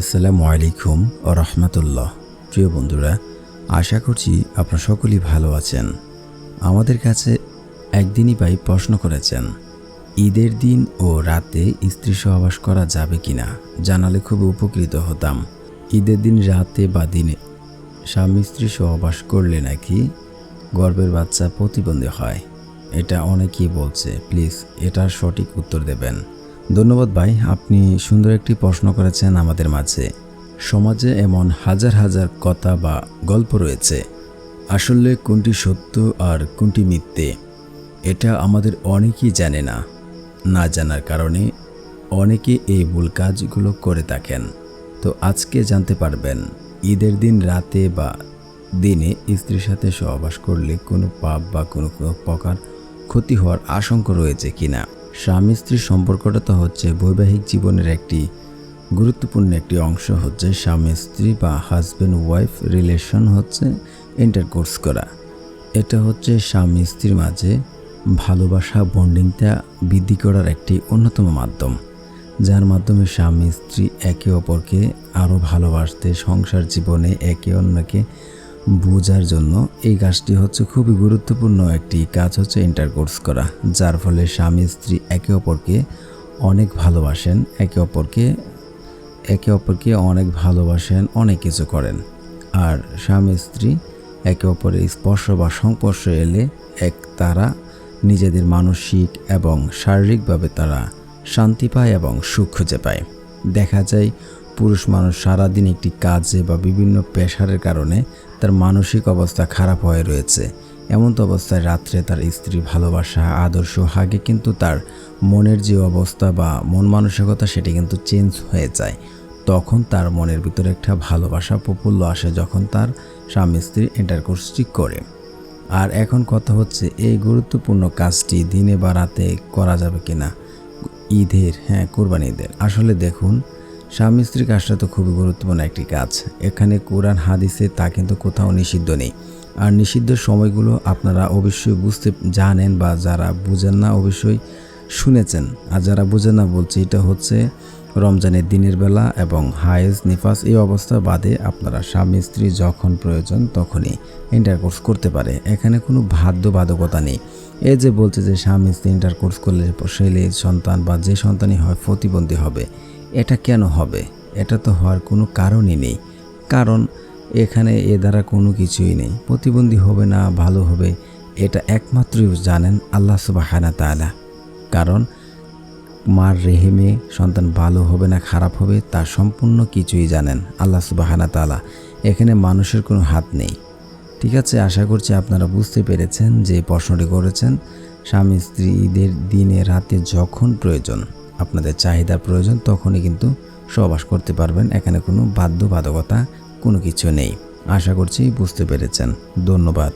আসসালামু আলাইকুম ও রহমতুল্লাহ। প্রিয় বন্ধুরা, আশা করছি আপনারা সকলেই ভালো আছেন। আমাদের কাছে একদিনই ভাই প্রশ্ন করেছেন, ঈদের দিন ও রাতে স্ত্রী সহবাস করা যাবে কিনা? জানালে খুব উপকৃত হতাম। ঈদের দিন রাতে বা দিনে স্বামী স্ত্রী সহবাস করলে নাকি গর্বের বাচ্চা প্রতিবন্ধী হয়? এটা অনেকেই বলছে, প্লিজ এটার সঠিক উত্তর দেবেন। ধন্যবাদ ভাই, আপনি সুন্দর একটি প্রশ্ন করেছেন আমাদের মাঝে। সমাজে এমন হাজার হাজার কথা বা গল্প রয়েছে। আসলে কোনটি সত্য আর কোনটি মিথ্যে, এটা আমাদের অনেকেই জানে না। না জানার কারণে অনেকে এই ভুল কাজগুলো করে থাকেন। তো আজকে জানতে পারবেন, ঈদের দিন রাতে বা দিনে স্ত্রীর সাথে সহবাস করলে কোনো পাপ বা কোনো কোনো প্রকার ক্ষতি হওয়ার আশঙ্কা রয়েছে কিনা। স্বামী স্ত্রীর সম্পর্কটা তো হচ্ছে বৈবাহিক জীবনের একটি গুরুত্বপূর্ণ একটি অংশ হচ্ছে স্বামী স্ত্রী বা হাজব্যান্ড ওয়াইফ রিলেশন হচ্ছে ইন্টারকোর্স করা। এটা হচ্ছে স্বামী স্ত্রীর মাঝে ভালোবাসা বন্ডিংটা বৃদ্ধি করার একটি অন্যতম মাধ্যম, যার মাধ্যমে স্বামী স্ত্রী একে অপরকে আরও ভালোবাসতে, সংসার জীবনে একে অন্যকে বোঝার জন্য এই কাজটি হচ্ছে খুবই গুরুত্বপূর্ণ একটি কাজ হচ্ছে ইন্টারকোর্স করা, যার ফলে স্বামী স্ত্রী একে অপরকে অনেক ভালোবাসেন, একে অপরকে একে অপরকে অনেক ভালোবাসেন, অনেক কিছু করেন। আর স্বামী স্ত্রী একে অপরের স্পর্শ বা সংস্পর্শ এলে এক তারা নিজেদের মানসিক এবং শারীরিকভাবে তারা শান্তি পায় এবং সুখ খুঁজে পায়। দেখা যায় পুরুষ মানুষ সারাদিন একটি কাজে বা বিভিন্ন পেশারের কারণে তার মানসিক অবস্থা খারাপ হয়ে রয়েছে। এমন তো অবস্থায় রাত্রে তার স্ত্রীর ভালোবাসা, আদর্শ হাগে কিন্তু তার মনের যে অবস্থা বা মন মানসিকতা সেটি কিন্তু চেঞ্জ হয়ে যায়। তখন তার মনের ভিতরে একটা ভালোবাসা প্রফুল্ল আসে যখন তার স্বামী স্ত্রী ইন্টারকোর্সটি করে। আর এখন কথা হচ্ছে, এই গুরুত্বপূর্ণ কাজটি দিনে বা রাতে করা যাবে কিনা? ঈদের হ্যাঁ কোরবানি ঈদের। আসলে দেখুন স্বামী স্ত্রী কাজটা তো খুবই গুরুত্বপূর্ণ একটি কাজ। এখানে কোরআন, হাদিসে তা কিন্তু কোথাও নিষিদ্ধ নেই। আর নিষিদ্ধ সময়গুলো আপনারা অবশ্যই বুঝতে জানেন বা যারা বুঝেন না অবশ্যই শুনেছেন। আর যারা বুঝেন না বলছে, এটা হচ্ছে রমজানের দিনের বেলা এবং হায়েজ, নিফাস এই অবস্থা বাদে আপনারা স্বামী স্ত্রী যখন প্রয়োজন তখনই ইন্টারকোর্স করতে পারে। এখানে কোনো বাধ্যবাধকতা নেই। এই যে বলছে যে স্বামী স্ত্রী ইন্টারকোর্স করলে ছেলে সন্তান বা যে সন্তানই হয় প্রতিবন্ধী হবে। এটা কেন হবে? এটা তো হওয়ার কোনো কারণই নেই। কারণ এখানে এ দ্বারা কোনো কিছুই নেই। প্রতিবন্ধী হবে না, ভালো হবে, এটা একমাত্রই জানেন আল্লাহ সুবাহানা তালা কারণ মার রেহেমে সন্তান ভালো হবে না, খারাপ হবে, তা সম্পূর্ণ কিছুই জানেন আল্লাহ সুবাহানা তালা এখানে মানুষের কোনো হাত নেই। ঠিক আছে, আশা করছি আপনারা বুঝতে পেরেছেন যে প্রশ্নটি করেছেন। স্বামী স্ত্রী ঈদের দিনে রাতে যখন প্রয়োজন আপনাদের চাহিদা প্রয়োজন, তখনই কিন্তু সহবাস করতে পারবেন। এখানে কোনো বাধ্যবাধকতা, কোনো কিছু নেই। আশা করছি বুঝতে পেরেছেন। ধন্যবাদ।